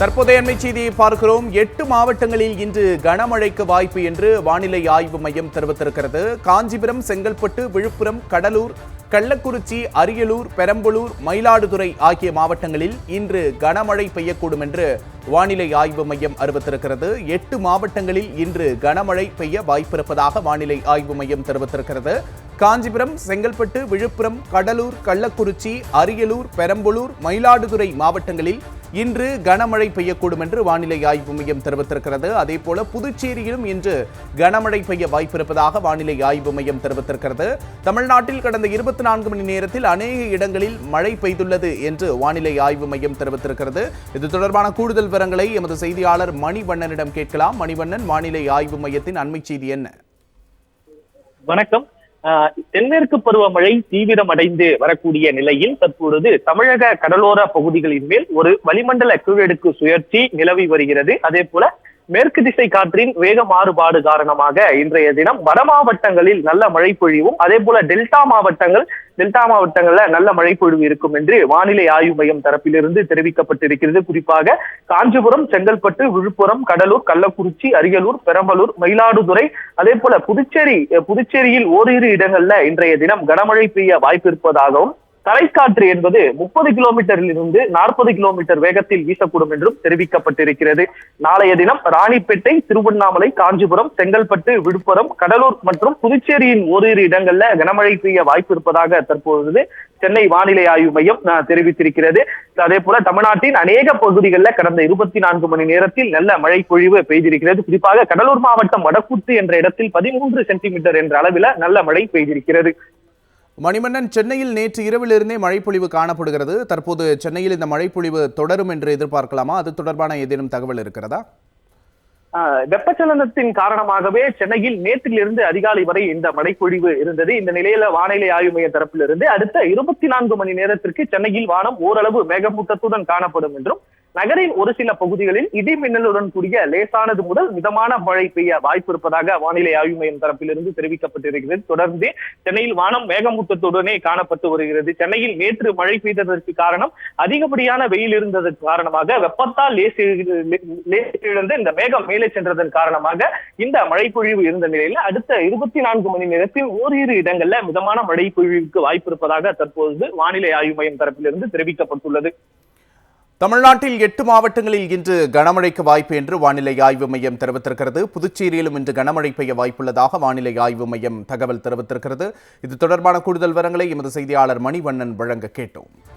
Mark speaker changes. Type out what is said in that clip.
Speaker 1: தற்போதைய அண்மை செய்தியை பார்க்கிறோம் எட்டு மாவட்டங்களில் இன்று கனமழைக்கு வாய்ப்பு என்று வானிலை ஆய்வு மையம் தெரிவித்திருக்கிறது காஞ்சிபுரம் செங்கல்பட்டு விழுப்புரம் கடலூர் கள்ளக்குறிச்சி அரியலூர் பெரம்பலூர் மயிலாடுதுறை ஆகிய மாவட்டங்களில் இன்று கனமழை பெய்யக்கூடும் என்று வானிலை ஆய்வு மையம் அறிவித்திருக்கிறது எட்டு மாவட்டங்களில் இன்று கனமழை பெய்ய வாய்ப்பிருப்பதாக வானிலை ஆய்வு மையம் தெரிவித்திருக்கிறது காஞ்சிபுரம் செங்கல்பட்டு விழுப்புரம் கடலூர் கள்ளக்குறிச்சி அரியலூர் பெரம்பலூர் மயிலாடுதுறை மாவட்டங்களில் இன்று கனமழை பெய்யக்கூடும் என்று வானிலை ஆய்வு மையம் தெரிவித்திருக்கிறது அதே போல புதுச்சேரியிலும் இன்று கனமழை பெய்ய வாய்ப்பிருப்பதாக வானிலை ஆய்வு மையம் தெரிவித்திருக்கிறது தமிழ்நாட்டில் கடந்த இருபத்தி நான்கு மணி நேரத்தில் அநேக இடங்களில் மழை பெய்துள்ளது என்று வானிலை ஆய்வு மையம் தெரிவித்திருக்கிறது இது தொடர்பான கூடுதல் விவரங்களை எமது செய்தியாளர் மணிவண்ணனிடம் கேட்கலாம் மணிவண்ணன் வானிலை ஆய்வு மையத்தின் அண்மை செய்தி என்ன
Speaker 2: வணக்கம் தென்மேற்கு பருவமழை தீவிரமடைந்து வரக்கூடிய நிலையில் தற்பொழுது தமிழக கடலோர பகுதிகளின் மேல் ஒரு வளிமண்டல கீழடுக்கு சுழற்சி நிலவி வருகிறது அதே போல மேற்கு திசை காற்றின் வேக மாறுபாடு காரணமாக இன்றைய தினம் வட மாவட்டங்களில் நல்ல மழை பொழிவும் அதே போல டெல்டா மாவட்டங்கள் டெல்டா மாவட்டங்கள்ல நல்ல மழை பொழிவு இருக்கும் என்று வானிலை ஆய்வு மையம் தரப்பிலிருந்து தெரிவிக்கப்பட்டிருக்கிறது குறிப்பாக காஞ்சிபுரம் செங்கல்பட்டு விழுப்புரம் கடலூர் கள்ளக்குறிச்சி அரியலூர் பெரம்பலூர் மயிலாடுதுறை அதே போல புதுச்சேரி புதுச்சேரியில் ஓரிரு இடங்கள்ல இன்றைய தினம் கனமழை பெய்ய வாய்ப்பு இருப்பதாகவும் தலைக்காற்று என்பது முப்பது கிலோமீட்டரில் இருந்து நாற்பது கிலோமீட்டர் வேகத்தில் வீசக்கூடும் என்றும் தெரிவிக்கப்பட்டிருக்கிறது நாளைய தினம் ராணிப்பேட்டை திருவண்ணாமலை காஞ்சிபுரம் செங்கல்பட்டு விழுப்புரம் கடலூர் மற்றும் புதுச்சேரியின் ஓரிரு இடங்கள்ல கனமழை பெய்ய வாய்ப்பு இருப்பதாக தற்பொழுது சென்னை வானிலை ஆய்வு மையம் தெரிவித்திருக்கிறது அதே போல தமிழ்நாட்டின் அநேக பகுதிகளில் கடந்த இருபத்தி நான்கு மணி நேரத்தில் நல்ல மழை பொழிவு பெய்திருக்கிறது குறிப்பாக கடலூர் மாவட்டம் வடக்கூத்து என்ற இடத்தில் பதிமூன்று சென்டிமீட்டர் என்ற அளவில் நல்ல மழை பெய்திருக்கிறது
Speaker 1: மணிமன்னன் சென்னையில் நேற்று இரவிலிருந்தே மழைப்பொழிவு காணப்படுகிறது தற்போது சென்னையில் இந்த மழைப்பொழிவு தொடரும் என்று எதிர்பார்க்கலாமா அது தொடர்பான ஏதேனும் தகவல் இருக்கிறதா
Speaker 2: வெப்பச்சலனத்தின் காரணமாகவே சென்னையில் நேற்றிலிருந்து அதிகாலை வரை இந்த மழைப்பொழிவு இருந்தது இந்த நிலையில வானிலை ஆய்வு மைய தரப்பிலிருந்து அடுத்த இருபத்தி நான்கு மணி நேரத்திற்கு சென்னையில் வானம் ஓரளவு மேகமூட்டத்துடன் காணப்படும் என்றும் நகரின் ஒரு சில பகுதிகளில் இடி மின்னலுடன் கூடிய லேசானது முதல் மிதமான மழை பெய்ய வாய்ப்பு இருப்பதாக வானிலை ஆய்வு மையம் தரப்பிலிருந்து தெரிவிக்கப்பட்டிருக்கிறது தொடர்ந்து சென்னையில் வானம் மேகமூட்டத்துடனே காணப்பட்டு வருகிறது சென்னையில் நேற்று மழை பெய்ததற்கு காரணம் அதிகப்படியான வெயில் இருந்ததற்கு காரணமாக வெப்பத்தால் லேசு லேசிழந்து இந்த மேகம் மேலே சென்றதன் காரணமாக இந்த மழை பொழிவு இருந்த நிலையில் அடுத்த இருபத்தி நான்கு மணி நேரத்தில் ஓரிரு இடங்கள்ல மிதமான மழை பொழிவுக்கு வாய்ப்பு இருப்பதாக தற்போது வானிலை ஆய்வு மையம் தரப்பிலிருந்து தெரிவிக்கப்பட்டுள்ளது
Speaker 1: தமிழ்நாட்டில் எட்டு மாவட்டங்களில் இன்று கனமழைக்கு வாய்ப்பு என்று வானிலை ஆய்வு மையம் தெரிவித்திருக்கிறது புதுச்சேரியிலும் இன்று கனமழை பெய்ய வாய்ப்புள்ளதாக வானிலை ஆய்வு மையம் தகவல் தெரிவித்திருக்கிறது இது தொடர்பான கூடுதல் விவரங்களை எமது செய்தியாளர் மணிவண்ணன் வழங்க கேட்டோம்